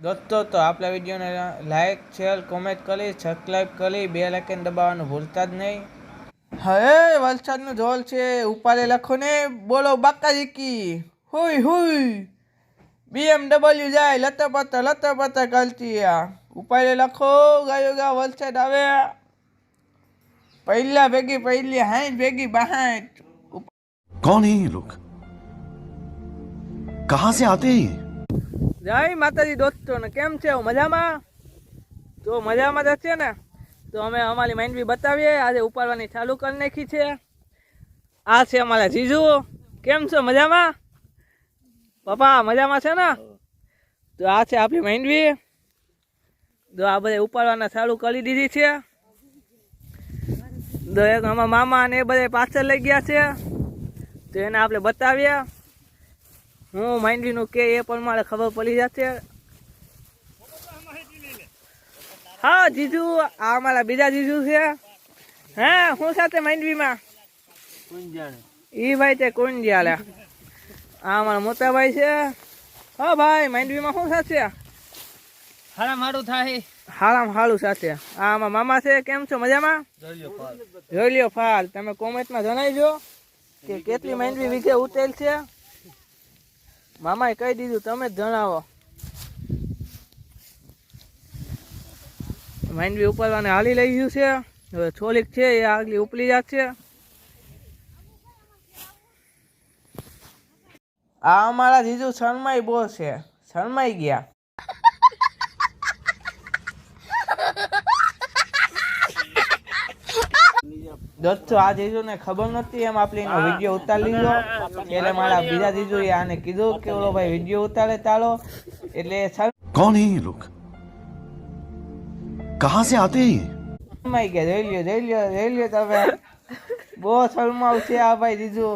દોસ્તો, તો આપણા વિડીયોને લાઇક શેર કોમેન્ટ કરી સબસ્ક્રાઈબ કરી બે લાઇકન દબાવવાનું ભૂલતા જ નહીં. હવે વલસાડનું ઢોલ છે, ઉપાડે લખો ને બોલો બાકા કી હુઈ હુઈ. બીએમડબલ્યુ જાય લતા પતા લતા પતા કરતી ઉપાડે લખો, ગાયો ગયા વલસાડ આવે. પહેલા ભેગી, પહેલી હાઈઠ ભેગી બાહાઠ કોણ હે લોક કહા સે આતે હે જય માતાજી દોસ્તો ને કેમ છે? મજામાં? તો મજામાં જ છે ને, તો અમે અમારી માઇન્ડ બતાવીએ. આજે ઉપાડવાની ચાલુ કરી નાખી છે. આ છે અમારા જીજુ. કેમ છો? મજામાં? પપ્પા, મજામાં છે ને? તો આ છે આપણી માંડવી તો આ બધે ઉપાડવાના ચાલુ કરી દીધી છે. તો એક અમારા મામા ને એ બધા પાછળ લઈ ગયા છે. તો એને આપણે બતાવીએ. હું માંડવીનું કે એ પણ મારે ખબર પડી જશે. હા જીજુ આ અમારા બીજા જીજુ છે. હે હું સાથે માંડવીમાં? ઈ ભાઈ તે કુંજ્યા આ અમારા મોટા ભાઈ છે. હા ભાઈ માંડવીમાં શું સાથે? હારા હારું થાય. હારામ હાલું સાથે. આ અમારા મામા છે કેમ છો? મજામાં? જોઈ લ્યો ફાલ. તમે કોમેન્ટમાં જણાવજો કે કેટલી માંડવી વિશે ઉતેલ છે. મામાએ કહી દીધું, તમે જ જણાવો. માંડવી ઉપરવાને હાલી લઈ ગયું છે. હવે છોલીક છે, એ આગલી ઉપલી જાત છે. આ અમારા જીજુ શરમાઈ બહુ છે. શરમાઈ ગયા. દોસ્તો આ જીજુ ને ખબર નહોતી એમ આપણે એનો વિડીયો ઉતારી લીધો એટલે મારા બીજા જીજુ એ આને કીધું કે ઓલો ભાઈ વિડીયો ઉતારે તાલો એટલે कौन है ये लोग कहां से आते हैं ये? શરમાઈ ગયા જોઈ લ્યો જોઈ લ્યો જોઈ લ્યો તમે બહુ શરમાવ છે આ ભાઈ જીજુ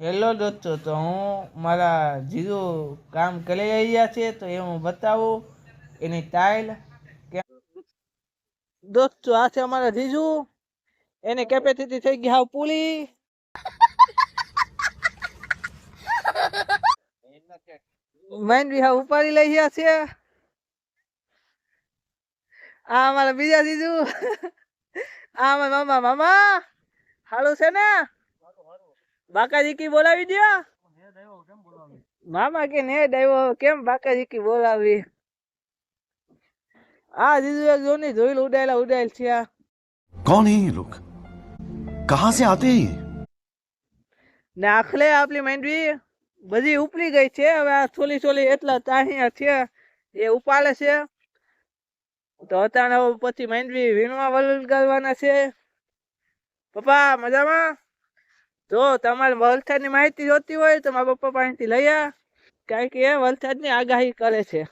હેલો દોસ્તો તો હું મારા જીજુ કામ કરી રહ્યા છે તો એ હું બતાવું એની ટાઈલ કે દોસ્તો આ છે અમારા જીજુ. એની કેપેસિટી થઈ ગઈ હાવ પૂરી. મેન હાવ ઉપાડી લઈ ગયા છે. આ અમારા બીજા જીજુ. આ અમારા મામા મામા. હાલો છે ને? બાકાજી કી બોલાવી? દો મામા કે ને ડાયો કેમ બાકાજી કી બોલાવી? આ જીજુ એક જોની જોઈલ ઉડાયેલા ઉડાયેલ છે આ कौन है ये लोग कहां से आते हैं ये? ને આખલે આપણી માંડવી બધી ઉપડી ગઈ છે હવે આ છોલી છોલી એટલા તાહિયા છે એ ઉપાડે છે તો અત્યારે હવે પછી માંડવી વીણવા વલગાડવાના છે પપ્પા મજામાં જો તમારે વલસાડની માહિતી જોતી હોય તો મારા પપ્પા પાસેથી લઈ આ કારણ કે એ વલસાડની આગાહી કરે છે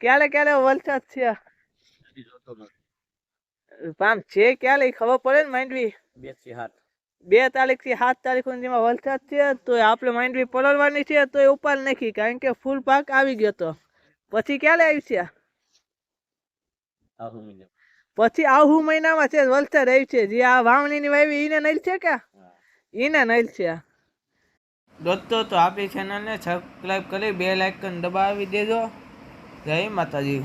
ક્યારે ક્યારે વરસાદ છે? પામ છે ક્યારે ખબર પડે ને માંડવી બે? થી હાથ બે તારીખથી સાત તારીખ સુધીમાં વરસાદ છે તો આપણે માંડવી પલળવાની છે તો એ ઉપાડ નાખી કારણ કે ફૂલ પાક આવી ગયો તો. પછી ક્યારે આવી છે પછી આહુ મહિનામાં છે વલસાડ આવી છે જે આ વાવણીની વાવી એને નઈલ છે કે? એને નઈલ છે. દોસ્તો તો આપણી ચેનલને સબસ્ક્રાઈબ કરી બે લાઇકન દબાવી દેજો. જય માતાજી.